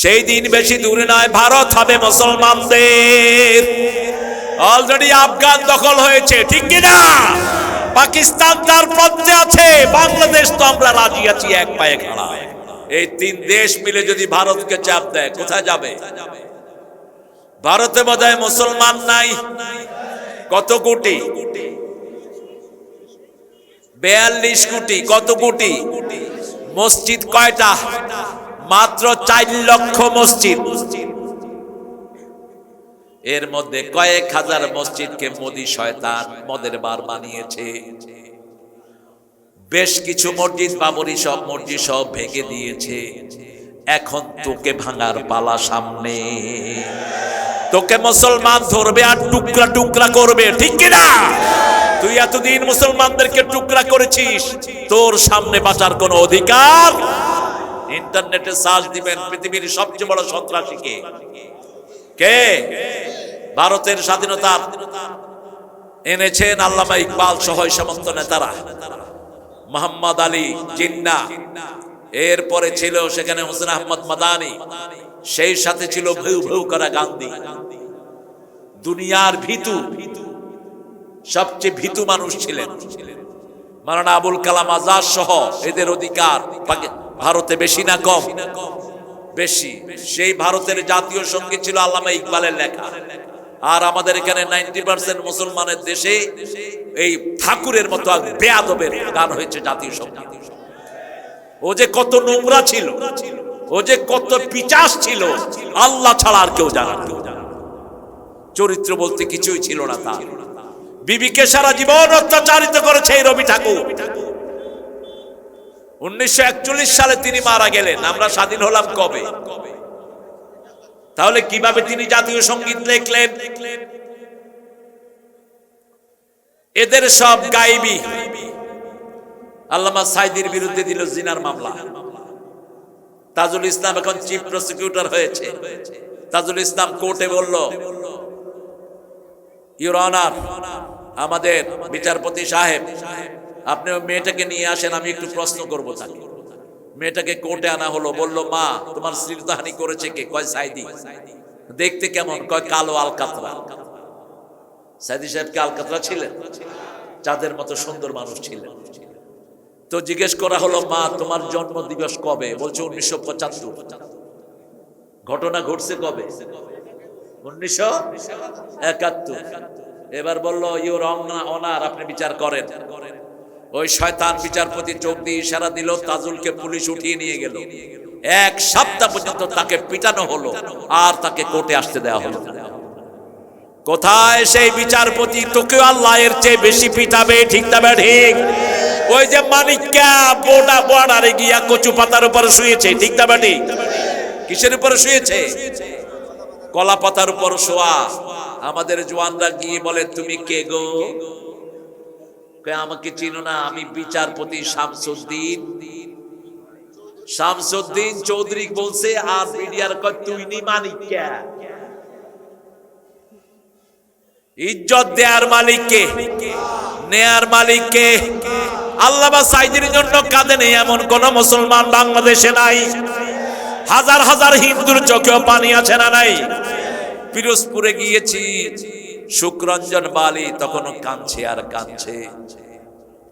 সেই দিন বেশি দূরে নয়, ভারত হবে মুসলমানদের। অলরেডি আফগান দখল হয়েছে, ঠিক কিনা পাকিস্তান তার পথে আছে, বাংলাদেশ তো আমরা রাজি আছি, এক পায়ে খাড়া। এই তিন দেশ মিলে যদি ভারতকে চাপ দেয়, কোথায় যাবে? ভারতে বোধহয় মুসলমান নাই। কত কোটি? বেয়াল্লিশ কোটি, কত কোটি? মসজিদ কয়টা? মাত্র চার লক্ষ মসজিদ। এর মধ্যে কয়েক হাজার মসজিদকে মোদি শয়তান মদের বার বানিয়েছে। বেশ কিছু মসজিদ, বাবরি সব মসজিদ সব ভেঙে দিয়েছে। এখন তোকে ভাঙার পালা সামনে। তোকে মুসলমান ধরবে আর টুকরা টুকরা করবে, ঠিক কিনা তুই এতদিন মুসলমানদেরকে টুকরা করেছিস, তোর সামনে বাঁচার কোনো অধিকার ইন্টারনেটে সার্চ দিবেন পৃথিবীর সবচেয়ে বড় সন্ত্রাসী কে? কে? ভারতের স্বাধীনতা এনেছেন আল্লামা ইকবাল সহ সমস্ত নেতারা। মোহাম্মদ আলী জিন্না। এরপরে ছিল সেখানে হোসেন আহমদ মাদানি। সেই সাথে ছিল ভেউ ভেউ করা গান্ধী। দুনিয়ার ভীতু, সবচেয়ে ভীতু মানুষ ছিলেন। মারানা আবুল কালাম আজাদ সহ এদের অধিকার ভারতে বেশি না কম? বেশি। সেই ভারতের জাতীয় সংগীত ছিল আল্লামা ইকবালের লেখা। আর আমাদের এখানে নাইনটি পার্সেন্ট মুসলমানের দেশে এই ঠাকুরের মতো বেয়াদবের গান হয়েছে জাতীয় সংগীত ও যে কত নোংরা ছিল, ও যে কত পিচাস ছিল, আল্লাহ ছাড়া আর কেউ জানে না। চরিত্র বলতে কিছুই ছিল না তার। বিবিকে সারা জীবন অত্যাচারিত করেছে এই রবি ঠাকুর। উনিশশো একচল্লিশ সালে তিনি মারা গেলেন। আমরা স্বাধীন হলাম কবে? তাহলে কীভাবে তিনি জাতীয় সংগীত লিখলেন? এদের সব গাইবি। আল্লামা সাইদির বিরুদ্ধে দিল জিনার মামলা। তাজুল ইসলাম এখন চিফ প্রসিকিউটর হয়েছে। তাজুল ইসলাম কোর্টে বলল, ইউর অনার আমাদের বিচারপতি সাহেব আপনি মেয়েটাকে নিয়ে আসেন, আমি একটু প্রশ্ন করব তাকে। মেয়েটাকে কোর্টে আনা হলো, বলল, মা, তোমার শ্রীরদাহানি করেছে কে? কয়, সাইদি। দেখতে কেমন? কয়, কালো আলকাতরা। সাইদি সাহেবকে আলকাতরা ছিলেন? চাঁদের মতো সুন্দর মানুষ ছিলেন। তো জিজ্ঞেস করা হলো, মা, তোমার জন্ম দিবস কবে? বলছে, উনিশশো পঁচাত্তর। ঘটনা ঘটছে কবে? উনিশশো একাত্তর। এবার বলল ইউর অনার, আপনি বিচার করেন। ওই শয়তান বিচারপতি চোখ দিয়ে ইশারা দিল, তাজুলকে পুলিশ উঠিয়ে নিয়ে গেল। এক সপ্তাহ পর্যন্ত তাকে পিটানো হলো, আর তাকে কোর্টে আসতে দেওয়া হলো না। কোথায় সেই বিচারপতি? তোকে আল্লাহ এর চেয়ে বেশি পিটাবে, ঠিক তবে ঠিক। ওই যে মানিকা বোটা বর্ডারে গিয়া কচু পাতার উপরে শুয়েছে, ঠিক তবে ঠিক। কিসের উপরে শুয়েছে? কলা পাতার উপর শোয়া। আমাদের জওয়ানরা গিয়ে বলে, তুমি কে গো? আমাকে চিনো না, আমি বিচারপতি শামসুদ্দিন। শামসুদ্দিন চৌধুরী বলছে, আর মিডিয়ার কয়, তুই নি মানিক কে ইজ্জত দেয়ার মালিককে, নেয়ার মালিককে। আল্লাহ সাইদের জন্য কাঁদে নেই, এমন কোন মুসলমান বাংলাদেশে নাই। হাজার হাজার হিন্দুর চোখেও পানি আছে না নাই? পিরোজপুরে গিয়েছি শুক্রঞ্জন বালি তখনও কাঁদছে আর কাঁদছে।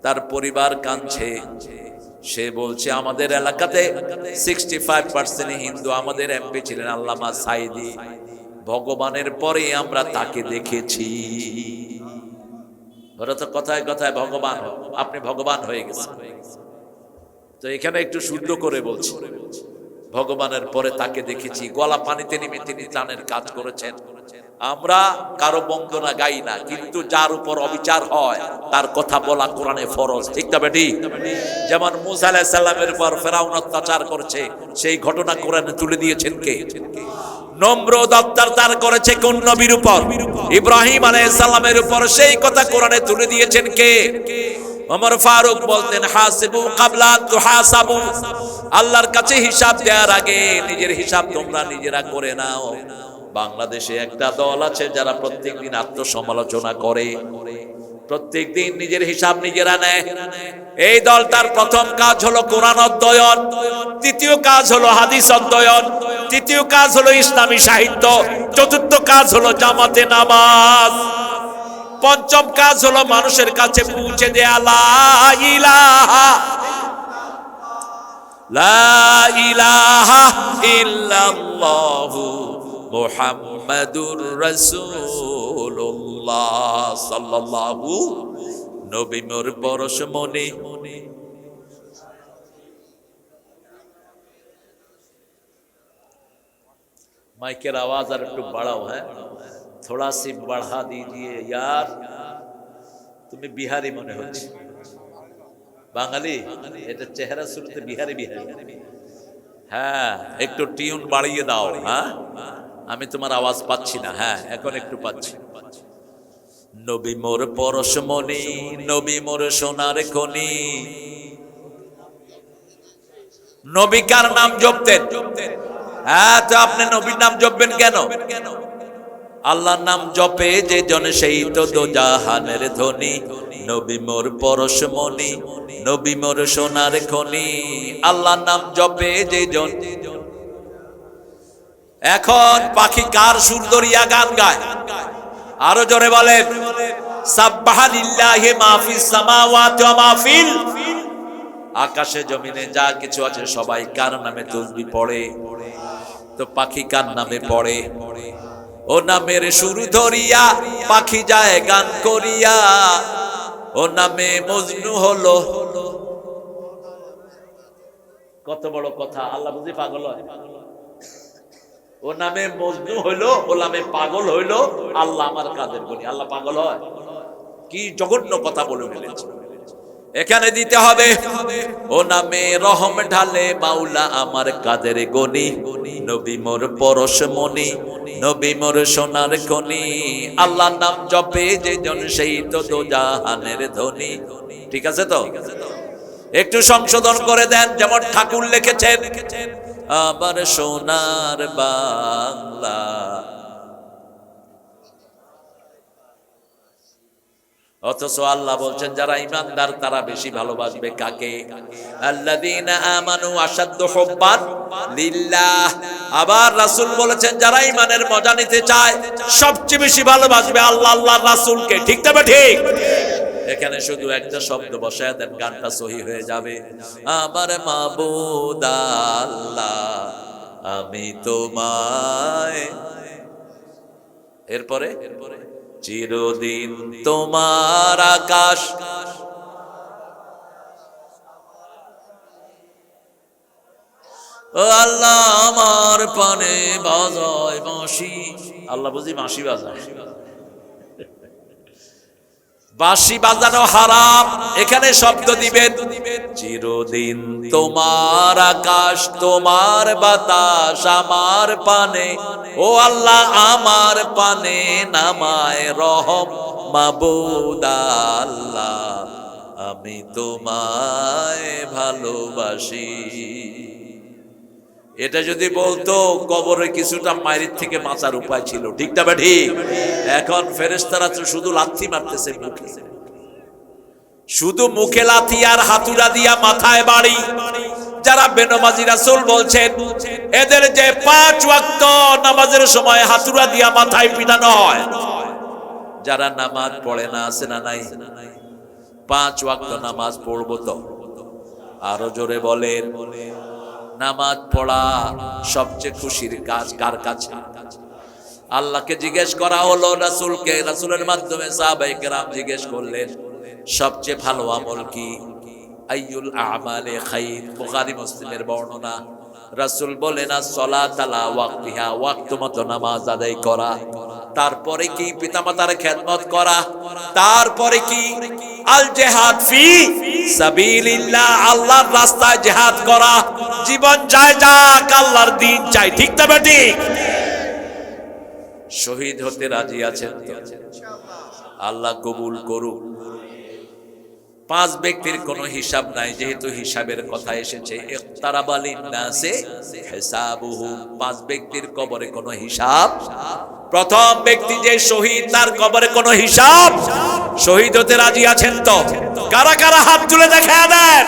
তার পরিবার কাঁদছে। সে বলছে, আমাদের এলাকাতে সিক্সটি ফাইভ পার্সেন্ট হিন্দু, আমাদের এমপি ছিলেন আল্লামা সাইদি। ভগবানের পরে আমরা তাকে দেখেছি। ওরা তো কথায় কথায় ভগবান, আপনি ভগবান হয়ে গেছেন। তো এখানে একটু শুদ্ধ করে বলছি। ভগবানের পরে তাকে দেখেছি। গলা পানিতে নেমে তিনি ত্রাণের কাজ করেছেন। আমরা কারও বন্দনা গাই না, কিন্তু যার উপর অবিচার হয়, তার কথা বলা কোরআনে ফরজ। ঠিক তবে ঠিক যেমন মুসা উপর ফেরাউন অত্যাচার করছে, সেই ঘটনা কোরআনে তুলে দিয়েছেন কে? নম্র অত্যাচার করেছে কোন নবীর উপর? ইব্রাহিম আলাইহিস উপর সেই কথা কোরআনে তুলে দিয়েছেন কে? ওমর ফারুক বলতেন, হাসিবু কাবলা তুহাসাবু আল্লাহর কাছে হিসাব দেওয়ার আগে নিজের হিসাব তোমরা নিজেরা করে নাও। বাংলাদেশে একটা দল আছে যারা প্রত্যেকদিন আত্মসমালোচনা করে। প্রত্যেকদিন নিজের হিসাব নিজেরা নেয়। এই দলটার প্রথম কাজ হলো কোরআন অধ্যয়ন, তৃতীয় কাজ হলো হাদিস অধ্যয়ন, তৃতীয় কাজ হলো ইসলামী সাহিত্য, চতুর্থ কাজ হলো জামাতে নামাজ। পঞ্চম কাজ হলো মানুষের কাছে পৌঁছে দেয়া লাইলাহা নবী মোর পরশ মনে। মাইকের আওয়াজ আর একটু বাড়াও হ্যাঁ? थोड़ा सी बढ़ा दीजिए यार তুমি বিহারি মনে হচ্ছে বাঙালি এটা চেহারা শুরুতে বিহারি বিহারি হ্যাঁ একটু টিউন বাড়িয়ে দাও হ্যাঁ আমি তোমার আওয়াজ পাচ্ছি না হ্যাঁ এখন একটু পাচ্ছি নবী মোর পরশমণি নবী মোর সোনার খনি নবী কার নাম জপতেন হ্যাঁ তো আপনি নবীর নাম জপবেন কেন আল্লাহর নাম জপে, যে জন সেই তো দো জাহানের ধ্বনি। নবী মোর পরশমণি নবী মোর সোনার খনি। আল্লাহর নাম জপে, যে জন এখন পাখি কার সুর ধরিয়া গান গায়? আরও জোরে মাফিল আকাশে, জমিনে যা কিছু আছে সবাই কার নামে তসবি পড়ে? তো পাখি কার নামে পড়ে? ও নামের সুর ধরিয়া, পাখি যায় গান করিয়া। ও নামে মজনু হলো। কত বড় কথা, আল্লাহ বুঝি পাগল ও নামে মজনু হইল, ও নামে পাগল হইল, আল্লাহ আমার কাদের বলি আল্লাহ পাগল হয়? কি জঘন্য কথা বলে ফেলেছে এখানে দিতে হবে। ও নামে রহম ঢালে মাওলা আমার কাদের গনি। নবী মোর পরশ মনি, নবী মোর সোনার খনি। আল্লাহ নাম জপে যে জন সেই তো দো জাহানের ধনী। ঠিক আছে তো? একটু সংশোধন করে দেন, যেমন ঠাকুর লিখেছেন, আবার সোনার বাংলা। অথচ আল্লাহ বলছেন, যারা ইমানদার, তারা বেশি ভালোবাসবে কাকে? আবার বলেছেন, যারা ইমানের মজা নিতে চায়, সবচেয়ে বেশি ভালোবাসবে আল্লাহ ঠিক তবে ঠিক এখানে শুধু একটা শব্দ বসায় দেন, গানটা সহি হয়ে যাবে। আমার মাবুদ আল্লাহ, আমি তোমায় এরপরে? চিরদিন তোমার আকাশ। আল্লাহ, আমার পানে বাজায় বাঁশি। আল্লাহ বুঝি বাঁশি বাজায়। বাঁশি বাজানো হারাম। এখানে শব্দ দিবেন চিরদিন তোমার আকাশ, তোমার বাতাস আমার পানে। ও আল্লাহ, আমার পানে নামায় রহম। আল্লাহ, আমি তোমায় ভালোবাসি। এটা যদি বলতো, কবরে কিছুটা মায়ের থেকে বাঁচার উপায় ছিল। ঠিক না ঠিক? এখন ফেরেস্তারা তো শুধু লাথি মারতেছে মুখে। শুধু মুখে লাথি আর হাতুড়া দিয়া মাথায় বাড়ি। যারা বেনমাজি রাসুল বলছেন, এদের যে পাঁচ ওয়াক্ত নামাজের সময় হাতুড়া দিয়া মাথায় পিটানো হয়। যারা নামাজ পড়ে না, আছে না নাই? পাঁচ ওয়াক্ত নামাজ পড়ব তো। আরও জোরে বলেন, নামাজ পড়া সবচেয়ে খুশির কাজ কার কাছে? আল্লাহকে জিজ্ঞেস করা হলো রাসূলকে। রাসূলের মাধ্যমে সাহাবায়ে কেরাম জিজ্ঞেস করলেন সবচেয়ে ভালো আমল কি? আইয়ুল আমালে খাইর মুসলিমের বর্ণনা। সলাত আলা ওয়াক্তিহা ওয়াক্ত মতো নামাজ আদায় করা। তারপরে কি পিতামাতার খেদমত করা? তারপরে কি? আল জেহাদ ফি সাবিলিল্লাহ, আল্লাহর রাস্তায় জেহাদ করা। জীবন যায় যাক, আল্লাহর দিন চাই ঠিক তবে ঠিক? শহীদ হতে রাজি আছেন? আল্লাহ কবুল করুক। পাঁচ ব্যক্তির কোনো হিসাব নাই, যেহেতু হিসাবের কথা এসেছে পাঁচ ব্যক্তির কবরে কোনো হিসাব। প্রথম ব্যক্তি যে শহীদ, তার কবরে কোনো হিসাব। শহীদ হতে রাজি আছেন তো? কারা কারা হাত তুলে দেখা দেন?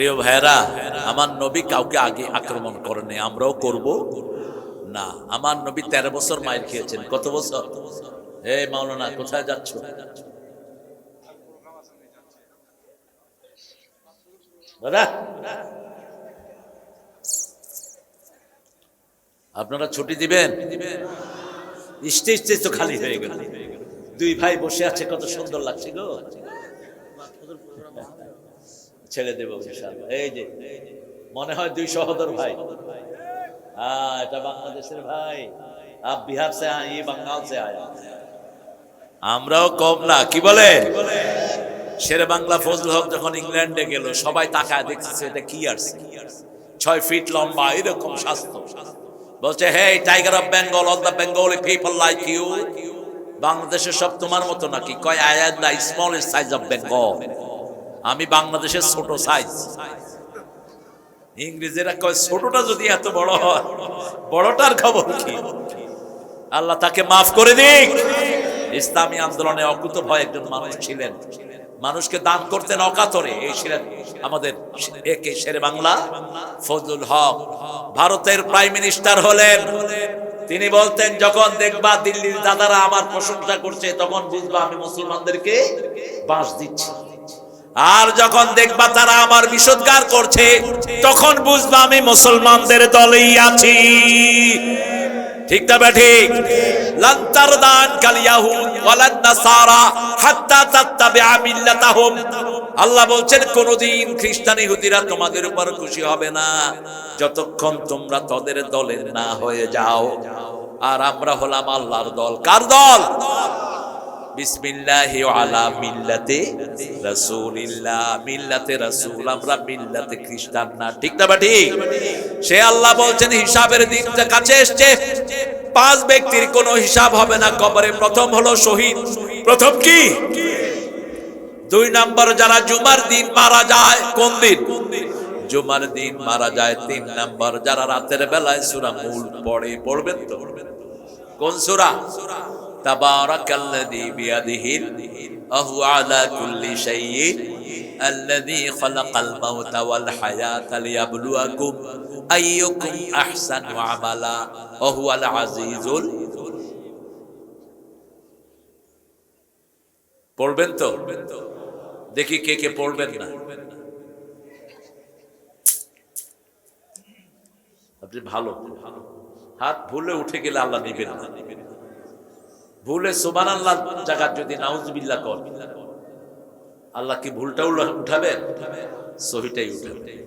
প্রিয় ভাইরা আমার নবী কাউকে আগে আক্রমণ করেনি আমরাও করব। না, আমার নবী তেরো বছর মাইর খেয়েছেন। কত বছর? হে মাওলানা, কোথায় যাচ্ছ? আপনারা ছুটি দিবেন? স্টেজ স্টেজ তো খালি হয়ে গেল। দুই ভাই বসে আছে, কত সুন্দর লাগছে গো। ছেড়ে দেবো এই যে, মনে হয় দুই সহদর ভাই। হ্যাঁ এটা বাংলাদেশের ভাই। আপ বিহার সে আয় বাঙ্গাল সে আয়। আমরাও কম না, কি বলে? শেরে বাংলা ফজল হক যখন ইংল্যান্ডে গেল, সবাই তাকায় দেখতেছে এটা কি আর ছয় ফিট লম্বা, এরকম স্বাস্থ্য। বলছে, hey tiger of Bengal all the Bengali people like you বাংলাদেশের সব তোমার মতো নাকি? কয় আয়াত the small size of Bengal আমি বাংলাদেশের ছোট সাইজ ইংরেজেরা কয়, ছোটটা যদি এত বড় হয়, বড়টার খবর কি? আল্লাহ তাকে মাফ করে দিক। ইসলামী আন্দোলনে অকুত ভয় একজন মানুষ ছিলেন। মানুষকে দান করতেন অকাতরে। এই ছিলেন আমাদের একে শেরে বাংলা, ফজলুল হক। ভারতের প্রাইম মিনিস্টার হলেন। তিনি বলতেন, যখন দেখবা দিল্লির দাদারা আমার প্রশংসা করছে, তখন বুঝবা আমি মুসলমানদেরকে বাঁশ দিচ্ছি। আর যখন দেখবা তারা আমার বিষোদ্গার করছে, তখন বুঝবা আমি মুসলমানদের দলেই আছি। ঠিক না ঠিক দান হাত্তা তাত্তাবিআ মিল্লাতাহুম। আল্লাহ বলছেন, কোনদিন খ্রিস্টান ইহুদিরা তোমাদের উপর খুশি হবে না। যতক্ষণ তোমরা তাদের দলে না হয়ে যাও। আর আমরা হলাম আল্লাহর দল। কার দল? আলা মিল্লাতে রাসূলিল্লাহ। মিল্লাতে রাসূল, আমরা মিল্লাতে খ্রিস্টান না, ঠিক না বা ঠিক? সে আল্লাহ বলছেন, হিসাবের কাছে পাঁচ ব্যক্তির হিসাব হবে না, কবরে প্রথম হলো শহীদ। প্রথম কি? দুই নম্বর, যারা জুমার দিন মারা যায়, কোন দিন? জুমার দিন মারা যায়। তিন নম্বর, যারা রাতের বেলায় সুরা মূল পড়ে, পড়বেন তো? কোন সূরা? তাবারাকাল্লাযী বিয়াদিহিল আহু আলা কুল্লি শাইইন الذي خلق الموت والحياة ليبلوكم أيكم أحسن عملا وهو العزيز ال- পড়বেন তো দেখি কে কে পড়বেন না আপনি ভালো হাত ভুলে উঠে গেলে আল্লাহ নিবেন না ভুলে সোমান আল্লাহ জায়গার যদি নাউজবিল্লা কর। আল্লাহ কি ভুলটা উঠাবেন? সহিটাই উঠাবেন।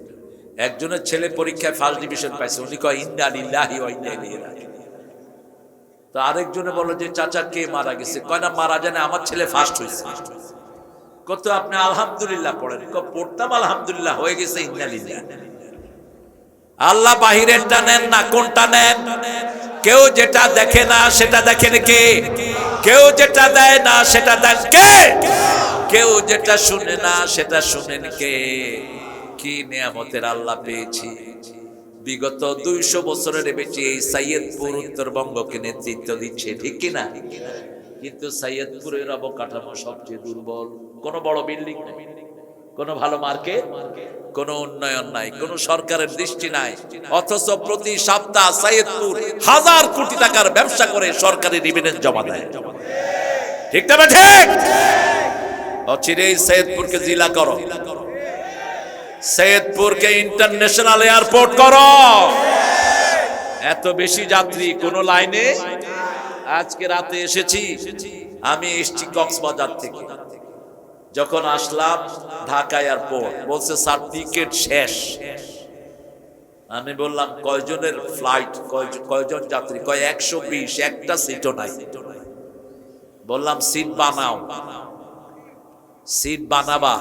একজনের ছেলে পরীক্ষায় ফার্স্ট ডিভিশন পাইছে, উনি কয়, ইন্না লিল্লাহি ওয়া ইন্না ইলাইহি রাজিউন। তো আরেকজনে বলো যে, চাচা, কে মারা গেছে? কয়, না, মারা জানে আমার ছেলে ফার্স্ট হয়েছে। কত আপনি আলহামদুলিল্লাহ পড়েন। পড়তাম আলহামদুলিল্লাহ, হয়ে গেছে, ইন্না লিল্লাহ। আল্লাহ বাহিরেরটা নেন না, কোনটা নেন? কেউ যেটা দেখে না, সেটা দেখেন কে? কেউ যেটা দেয় না, সেটা দেন কে? কেউ যেটা শুনে না, সেটা শুনেন কে? কি নিয়ামতের আল্লাহ পেয়েছি। বিগত দুইশো বছরের বেশি এই সাইয়দপুর উত্তরবঙ্গকে নেতৃত্ব দিচ্ছে, ঠিক কিনা? কিন্তু সাইয়দপুরের অবকাঠামো সবচেয়ে দুর্বল। কোনো বড় বিল্ডিং নেই। কোনো ভালো মার্কেট, কোনো উন্নয়ন নাই, কোনো সরকারের দৃষ্টি নাই। অথচ প্রতি সপ্তাহ সাইয়দপুর হাজার কোটি টাকার ব্যবসা করে সরকারি রিভিডেন্স জমা দেয়। ঠিক না ঠিক অচিরেই সৈয়দপুরকে জেলা করো। সৈয়দপুরকে ইন্টারন্যাশনাল এয়ারপোর্ট করো। এত বেশি যাত্রী কোন লাইনে? আজকে রাতে এসেছি, আমি এসেছি কক্সবাজার থেকে। যখন আসলাম ঢাকা এয়ারপোর্ট বলছে সার্টিফিকেট শেষ। আমি বললাম, কয়জনের ফ্লাইট কয়জন যাত্রী? কয়, একশো বিশ, একটা সিটও নাই। বললাম সিট বানাও। সিট বানাবা।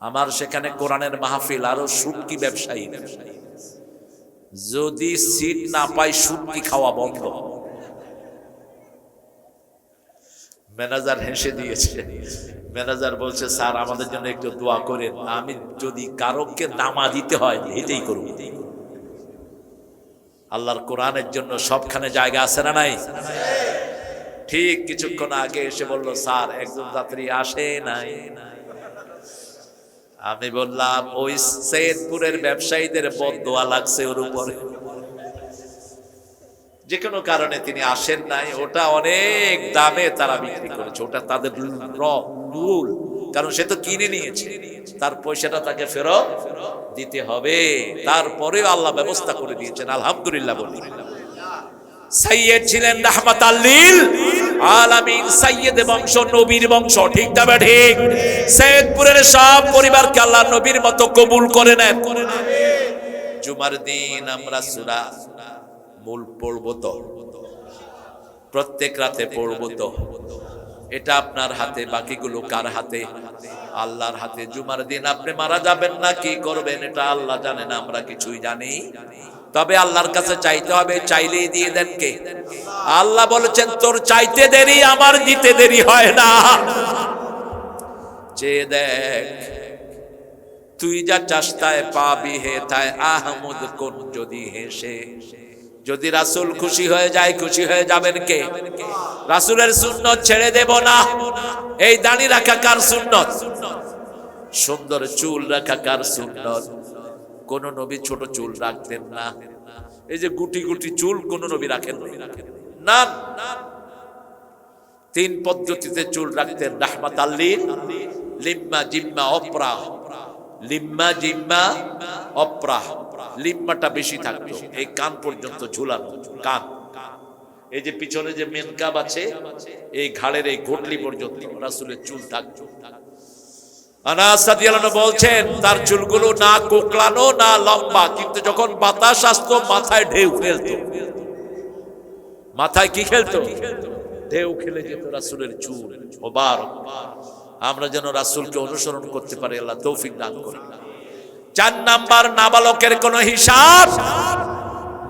আমার সেখানে কোরআনের মাহফিল, আরও সুটকি ব্যবসায়ী। যদি সিট না পাই, সুটকি খাওয়া বন্ধ। ম্যানেজার হেসে দিয়েছে। ম্যানেজার বলছে, স্যার, আমাদের জন্য একটু দোয়া করেন। আমি যদি কারোকে নামা দিতে হয়, এটাই করব। আল্লাহর কোরআনের জন্য সবখানে জায়গা আছে না নাই? ঠিক কিছুক্ষণ আগে এসে বলল, স্যার, একজন যাত্রী আসে নাই। আমি বললাম, ওই সৈয়দপুরের ব্যবসায়ীদের বদোয়া লাগছে ওর উপরে। যে কোনো কারণে তিনি আসেন নাই। ওটা অনেক দামে তারা বিক্রি করেছে। ওটা তাদের রুল কারণ সে তো কিনে নিয়েছে। তার পয়সাটা তাকে ফেরত দিতে হবে। তারপরেও আল্লাহ ব্যবস্থা করে দিয়েছেন। আলহামদুলিল্লাহ বলি। সাইয়েদ ছিলেন রাহমাত আল্লিল আলামিন সাইয়েদ বংশ, নবীর বংশ। ঠিক না ঠিক? সৈয়দপুরের সব পরিবারকে আল্লাহ নবীর মতো কবুল করে নেন। জুমার দিন আমরা সূরা মূল পড়ব তো প্রত্যেক রাতে পড়ব তো এটা আপনার হাতে, বাকিগুলো কার হাতে? আল্লাহর হাতে। জুমার দিন আপনি মারা যাবেন না, কি করবেন এটা আল্লাহ জানেন আমরা কিছুই জানি। তবে আল্লাহর কাছে চাইতে হবে, চাইলেই দিয়ে দেন কে? আল্লাহ বলেছেন, তোর চাইতে দেরি, আমার দিতে দেরি হয় না। চেয়ে দেখ, তুই যা চাস্তায় পাবি হে, তাই আহমদ কোন যদি হেসে হেসে। যদি রাসুল খুশি হয়ে যায়, খুশি হয়ে যাবেন কে? রাসুলের সুন্নত ছেড়ে দেব না। এই দাঁড়ি রাখা কার সুন্নত? সুন্দর চুল রাখা কার সুন্নত? কোন নবী ছোট চুল রাখতেন না। এই যে গুটি গুটি চুল কোন নবী রাখেন না তিন পদ্ধতিতে চুল রাখতেন রাহমাত আল্লিন লিম্মা জিম্মা অপরাহ। লিম্মা জিম্মা অপরাহ। লিম্মাটা বেশি থাকতো। এই কান পর্যন্ত ঝুলানো, কান। এই যে পিছনে যে মেন কাপ আছে, এই ঘাড়ের এই ঘটলি পর্যন্ত রাসুলের চুল থাকতো বলছেন, তার চুলগুলো না কোকড়ানো, না লম্বা, কিন্তু যখন বাতাস আসতো, মাথায় ঢেউ খেলতো। মাথায় কি খেলতো? ঢেউ খেলে যেত রাসুলের চুল, মোবারক। আমরা যেন রাসুলকে অনুসরণ করতে পারি, আল্লাহ তৌফিক দান করি চার নাম্বার নাবালকের কোন হিসাব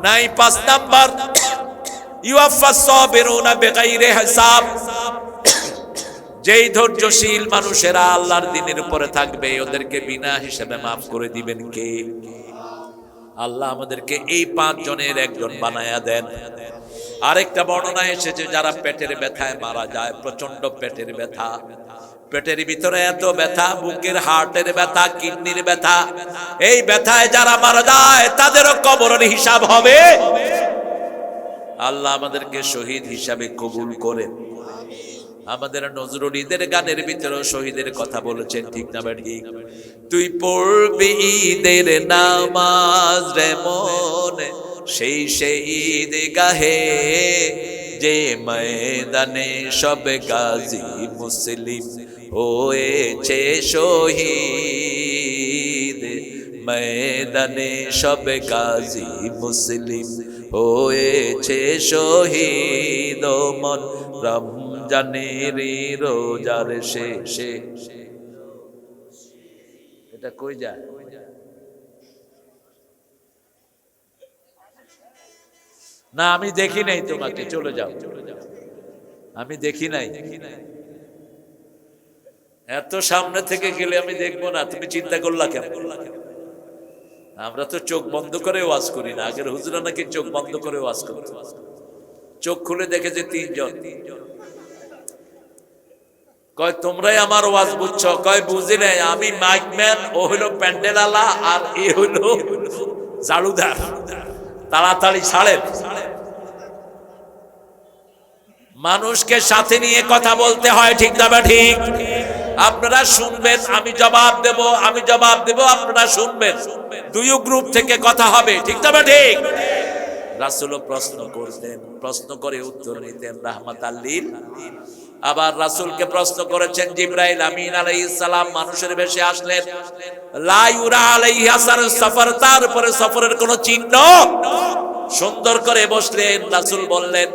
নাই, পাঁচ নাম্বার যেই ধৈর্যশীল মানুষেরা আল্লাহর দিনের উপরে থাকবে, ওদেরকে বিনা হিসেবে মাফ করে দিবেন কে? আল্লাহ আমাদেরকে এই পাঁচ জনের একজন বানায়া দেন। আরেকটা বর্ণনা এসেছে, যারা পেটের ব্যথায় মারা যায় প্রচণ্ড পেটের ব্যথা। পেটের ভিতরে এত ব্যথা, বুকের হার্টের ব্যথা, কিডনির ব্যথা। এই ব্যথায় যারা মারা যায়, তাদেরও কবরের হিসাব হবে। আল্লাহ আমাদেরকে শহীদ হিসাবে কবুল করেন। আমাদের নজরুল ঈদের গানের ভিতরেও শহীদের কথা বলেছেন, ঠিক না ঠিক তুই পড়বি ঈদের নামাজ রে মনে, সেই সেই ঈদ গাহে যে ময়দানে সব গাজী মুসলিম হয়েছে শহীদ। ময়দানে সব গাজী মুসলিম হয়েছে শহীদ। মন রমজানের রোজার শেষে। এটা কই যায়? না, আমি দেখি নাই তোমাকে, চলে যাও। আমি দেখি নাই। এত সামনে থেকে গেলে আমি দেখব না, তুমি চিন্তা করলা কেন? আমরা তো চোখ বন্ধ করে ওয়াজ করি না। আগের হুজুরা নাকি চোখ বন্ধ করে ওয়াজ করতো। চোখ খুলে দেখেছে তিনজন। কয়, তোমরাই আমার ওয়াজ বুঝছ? কয়, বুঝি নাই। আমি মাইকম্যান ও হইল প্যান্ডেলালা আর এ হইল জাড়ুদার তাড়াতাড়ি ছাড়েন। মানুষকে সাথে নিয়ে কথা বলতে হয়, ঠিক না বা ঠিক? আপনারা শুনবেন, আমি জবাব দেব, আমি জবাব দেব, আপনারা শুনবেন। দুই গ্রুপ থেকে কথা হবে, ঠিক না বা ঠিক? প্রশ্ন করতেন, প্রশ্ন করে উত্তর নিতেন, রাহমাত আবার রাসুলকে প্রশ্ন করেছেন, জিব্রাইল আমিন আলাইহিস সালাম মানুষের বেশে আসলেন। সফর তার উপরে সফরের কোনো চিহ্ন? সুন্দর করে বসলেন, রাসুল বললেন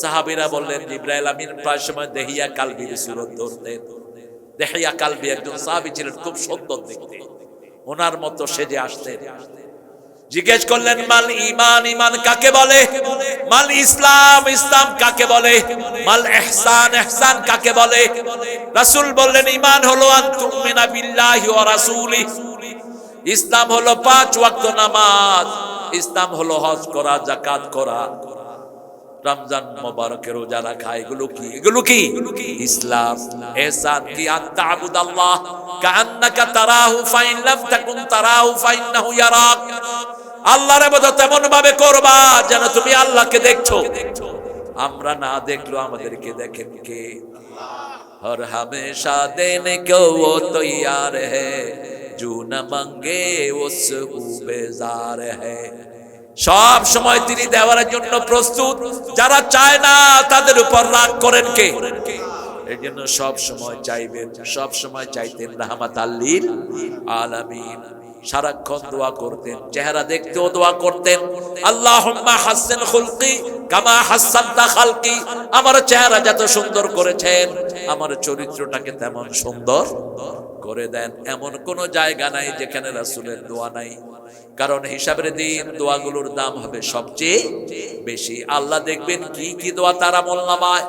সাহাবীরা বললেন, জিব্রাইল আমিন প্রায় সময় দেহিয়া কালবির সুরত ধরতেন দেহিয়া কালবি একজন সাহাবী ছিলেন খুব সুন্দর দেখতে। ওনার মতো সেজে আসতেন। জিজ্ঞেস করলেন, মাল ইমান ইমান কাকে বলে? মাল ইসলাম ইসলাম কাকে বলে? মাল এহসান এহসান কাকে বলে? রাসূল বললেন ইমান হলো আন ইসলাম হলো পাঁচ ওয়াক্ত নামাজ। ইসলাম হলো হজ করা জাকাত করা। রমজান মোবারক রোজা রাখা, এগুলো কি? এগুলো কি? ইসলাম। কি? আল্লাহ। কান্নাকা তারাহু ফাইন লাম তাকুন তারাহু ফাইন্নাহু ইয়ারাক। আল্লাহর ইবাদত এমন ভাবে করবা যেন তুমি আল্লাহকে দেখছ। আমরা না দেখল আমাদেরকে দেখেন কে? হর হামেশা কেউ ও তৈয়ার হে। জুন না মাঙ্গে ও বেজার সব সময় তিনি দেওয়ার জন্য প্রস্তুত। যারা চায় না, তাদের উপর রাগ করেন কে? সব সময় চাইবেন, সব সময় চাইতেন আল্লিল আলামিন। সারাক্ষণ দোয়া করতেন, চেহারা দেখতেও দোয়া করতেন। আল্লাহুম্মা হাসসিন খুলকি কামা খালকি। আমার চেহারা যত সুন্দর করেছেন, আমার চরিত্রটাকে তেমন সুন্দর করে দেন। এমন কোন জায়গা নাই যেখানে রাসূলের দোয়া নাই। কারণ হিসাবের দিন দোয়াগুলোর দাম হবে সবচেয়ে বেশি। আল্লাহ দেখবেন কি কি দোয়া তার আমল নামায়।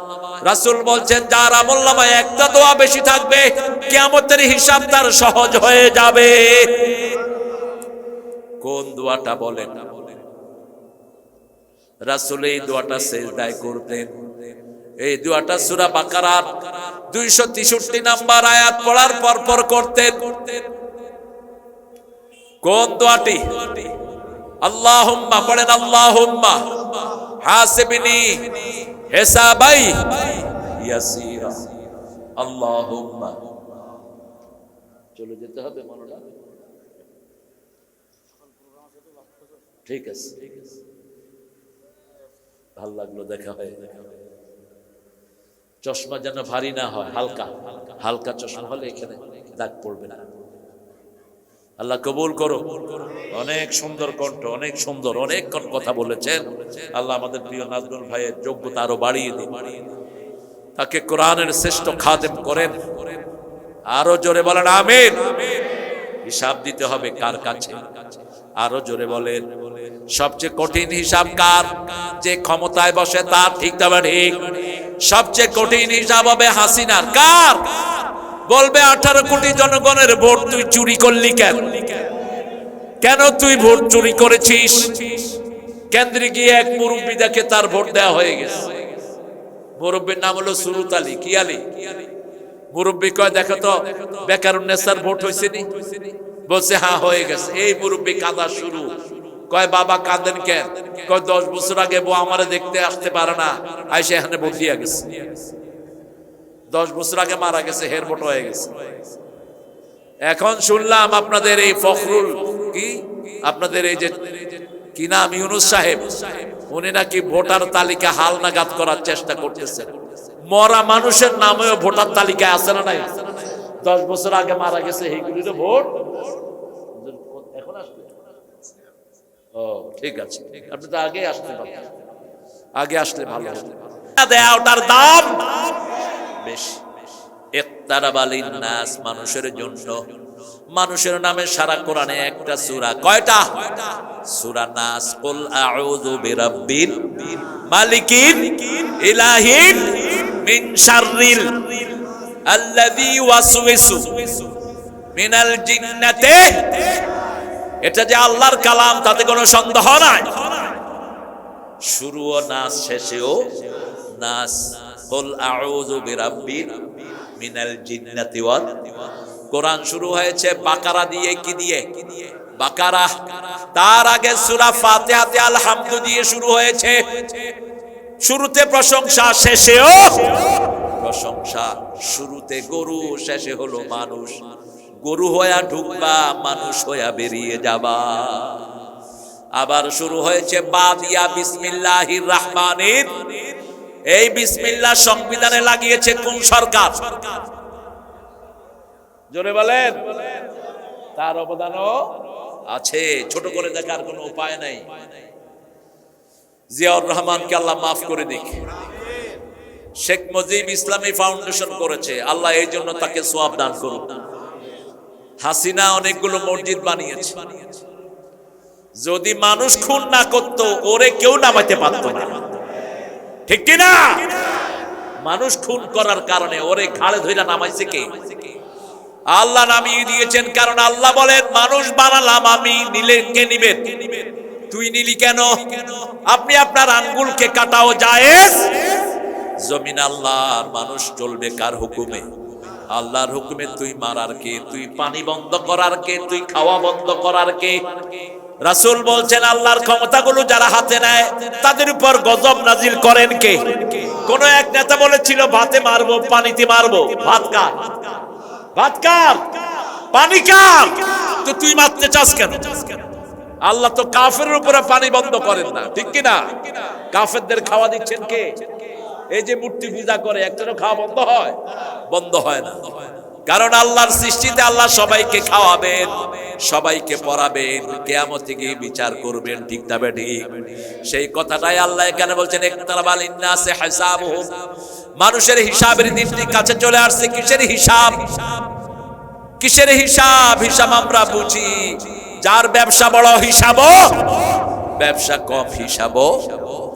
রাসূল বলছেন, যার আমল একটা দোয়া বেশি থাকবে, কিয়ামতের হিসাব তার সহজ হয়ে যাবে। কোন দোয়াটা বলেন? রাসূল এই দোয়াটা সেজদায় করতেন। এই দোয়াটা সূরা বাকারার 263 নাম্বার আয়াত পড়ার পর পর করতেন। কোন দোয়াটি? আল্লাহুম্মা, পড়েন ইয়াসিরা। চলে যেতে হবে মনোরা ঠিক আছে। ভালো লাগল দেখা হয়। চশমা যেন ভারী না হয়, হালকা। হালকা চশমা হলে এখানে দাগ পড়বে না। আল্লাহ কবুল করো। অনেক সুন্দর কণ্ঠ, অনেক সুন্দর অনেক কথা বলেছেন। আল্লাহ আমাদের প্রিয় নাজরুল ভাইয়ের যোগ্যতা আরও বাড়িয়ে দিন। তাকে কোরআনের শ্রেষ্ঠ খাদেম করেন। আরও জোরে বলেন, আমিন। হিসাব দিতে হবে কার কাছে? আরও জোরে বলেন, সবচেয়ে কঠিন হিসাব কার? যে ক্ষমতায় বসে তার ঠিক তবে ঠিক। সবচেয়ে কঠিন হিসাব হবে হাসিনার। কার? বলবে আঠারো কোটি জনগণের ভোট তুই চুরি করলি কেন? কেন তুই ভোট চুরি করেছিস? কেন্দ্রে গিয়ে এক মুরব্বী দেখে তার ভোট দেওয়া হয়ে গেছে। মুরব্বীর নাম হলো সুরুত আলী। কি আলী? মুরব্বী কয়, দেখো তো বেকারুন্নেসার ভোট হয়েছে নি? বলছে হ্যাঁ হয়ে গেছে। এই মুরব্বী কাদা শুরু। কয়, বাবা কাঁদেন কেন? কয়, দশ বছর আগে বউ আমারে দেখতে আসতে পারে না। আইসে এখানে দিয়া গেছে। দশ বছর আগে মারা গেছে, হের ভোট হয়ে গেছে। এখন শুনলাম আপনাদের এই ফখরুল, কি? আপনাদের এই যে, কি নাম? ইউনুস সাহেব। উনি নাকি ভোটার তালিকা হাল নাগাদ করার চেষ্টা করতেছেন মরা মানুষের নামেও ভোটার তালিকায় আছে না নাই? দশ বছর আগে মারা গেছে এইগুলির ভোট এখন আসবে ও ঠিক আছে আপনি তো আগে আসতে পারেন আগে আসলে ভালো। দেয়া ওটার দাম। বেশি। ইকতারাবালিন নাস মানুষের জন্য। মানুষের নামে সারা কোরআনে একটা সূরা। কয়টা? সূরা নাস কুল আউযু বিরাব্বিল মালিকিন ইলাহিন মিন শাররিল আল্লাযী ওয়াসওয়িসু মিনাল জিন্নাতে এটা যে আল্লাহর কালাম, তাতে কোনো সন্দেহ নাই। শুরুও নাস শেষেও নাস কুল আউযু বিরাব্বিল মিনাল জিন্নাতি ওয়াল কোরআন শুরু হয়েছে বাকারা দিয়ে, কি দিয়ে? বাকারা। তার আগে সূরা ফাতিহাতে আলহামদু দিয়ে শুরু হয়েছে। শুরুতে প্রশংসা, শেষেও প্রশংসা। শুরুতে গরু, শেষে হলো মানুষ। গরু হইয়া ঢুকবা, মানুষ হইয়া বেরিয়ে যাবা। আবার শুরু হয়েছে, বাদিয়া বিসমিল্লাহির রহমানির। এই বিসমিল্লাহ সংবিধানে লাগিয়েছে কোন সরকার? জোরে বলেন। তার অবদানও আছে। ছোট করে দেখার কোনো উপায় নাই। জিয়াউর রহমানকে আল্লাহ মাফ করে দিক। শেখ মুজিব ইসলামী ফাউন্ডেশন করেছে। আল্লাহ এই জন্য তাকে সোয়াব দান করুন হাসিনা অনেকগুলো মসজিদ বানিয়েছে। যদি মানুষ খুন না করত, ওরে কেউ নামাইতে পারতো না। ঠিক কিনা? মানুষ খুন করার কারণে ওরে ঘাড়ে ধইরা নামাইছে কে? আল্লাহ নামিয়ে দিয়েছেন, কারণ আল্লাহ বলেন, মানুষ বানালাম আমি, নিলে কে নিবেন তুই নিলি কেন? আপনি আপনার আঙ্গুলকে কাটাও জায়েজ? জমিন আল্লাহর মানুষ চলবে কার হুকুমে? আল্লাহর হুকুমে তুই মারার কে? তুই পানি বন্ধ করার কে? তুই খাওয়া বন্ধ করার কে? রাসূল বলছেন, আল্লাহর ক্ষমতাগুলো যারা হাতে নেয়, তাদের উপর গজব নাজিল করেন কে? কোন এক নেতা বলেছিল, ভাতে মারবো, পানিতে মারবো। ভাত কার? ভাত কার? পানি কার? তো তুই মারতে চাস কেন? আল্লাহ তো কাফের উপরে পানি বন্ধ করেন না, ঠিক কি না কাফেরদের খাওয়া দিচ্ছেন কে? এই যে মূর্তি পূজা করে একটারও খাওয়া বন্ধ হয়? বন্ধ হয় না। কারণ আল্লাহর সৃষ্টিতে আল্লাহ সবাইকে খাওয়াবেন, সবাইকে পড়াবেন, কেয়ামতে গিয়ে বিচার করবেন, ঠিক না ঠিক? সেই কথাটাই আল্লাহ এখানে বলছেন মানুষের হিসাবের দিনটি কাছে চলে আসছে, কিসের হিসাব? কিসের হিসাব? হিসাব আমরা বুঝি। যার ব্যবসা বড় হিসাব ব্যবসা কম হিসাব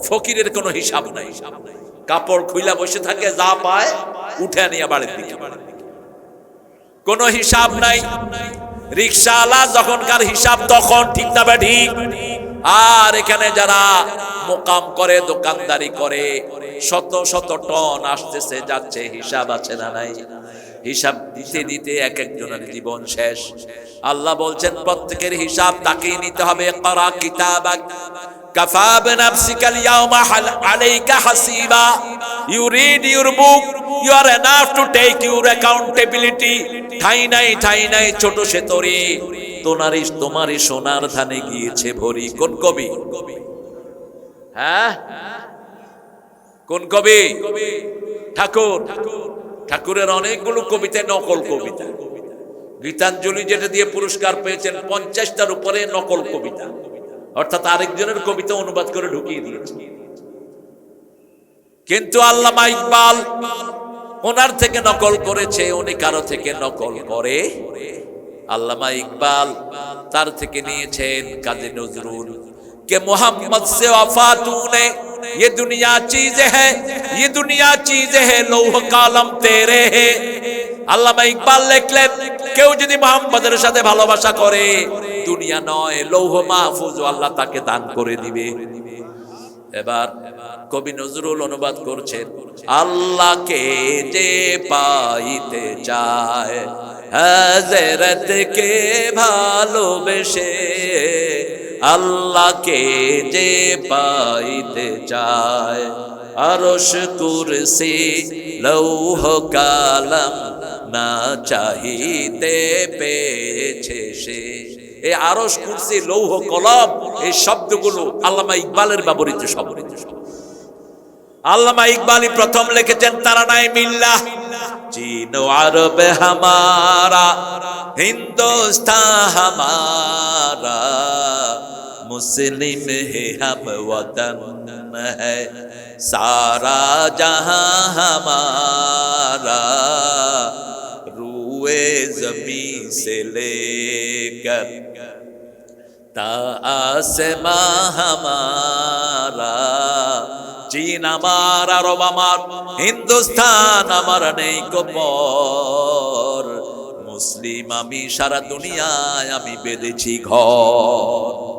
ফকিরের কোনো হিসাব নাই হিসাব নাই। কাপড় খুইলা বসে থাকে, যা পায়, উঠে নিয়ে বাড়ির দিকে। কোনো হিসাব নাই। রিক্সাওয়ালা যখনকার হিসাব, তখন ঠিক না ঠিক আর এখানে যারা মোকাম করে, দোকানদারি করে, শত শত টন আসতেছে, যাচ্ছে, হিসাব আছে না নাই? হিসাব দিতে দিতে এক একজনের জীবন শেষ। আল্লাহ বলছেন, প্রত্যেকের হিসাব তাকেই নিতে হবে। করা কিতাবাক কাফা বিনাফসিকা আল-ইয়াওমা হাল- আলাইকা হাসিবা। You read your book you are to accountability ঠাই নাই ঠাই নাই সোনার ধানে গিয়েছে ভরি। কোন কবি? হ্যাঁ? কোন কবি? ঠাকুর। ঠাকুরের অনেকগুলো কবিতা নকল কবিতা। গীতাঞ্জলি যেটা দিয়ে পুরস্কার পেয়েছেন, পঞ্চাশটার উপরে নকল কবিতা। অর্থাৎ আরেকজনের কবিতা অনুবাদ করে ঢুকিয়ে দিয়েছে কিন্তু আল্লামা ইকবাল ওনার থেকে নকল করেছে উনি কারো থেকে নকল করে আল্লামা ইকবাল তার থেকে নিয়েছেন কাজী নজরুল के मोहम्मद से वफा तूने ये दुनिया चीज है ये दुनिया चीज है लौह কালাম তেরে হে আল্লামা ইকবাল লিখলেন, কেউ যদি মোহাম্মদের সাথে ভালোবাসা করে, দুনিয়া নয়, লৌহ মাহফুজ আল্লাহ তাকে দান করে দিবে। এবার কবি নজরুল অনুবাদ করছেন, আল্লাহকে যে পাইতে চায় কে ভালোবেসে, আল্লাহকে যে পাইতে চায়, আরশ কুরসি, লৌহ কালাম না চাহিতে পেয়েছে সে। এই আরশ কুরসি, লৌহ কলম, এই শব্দগুলো আল্লামা ইকবালের ব্যবহৃত শব্দ। আল্লামা ইকবালই প্রথম লিখেছেন তারা নাই মিল্লা চীন আরব হামারা, হিন্দুস্তান হামারা। মুসলিম হে हम वतन है सारा जहां हमारा रुए जमी से लेकर তা আসমা হামারা চীন আমার আরব আমার হিন্দুস্তান আমার নেই কপর মুসলিম আমি সারা দুনিয়ায় আমি বেঁধেছি ঘর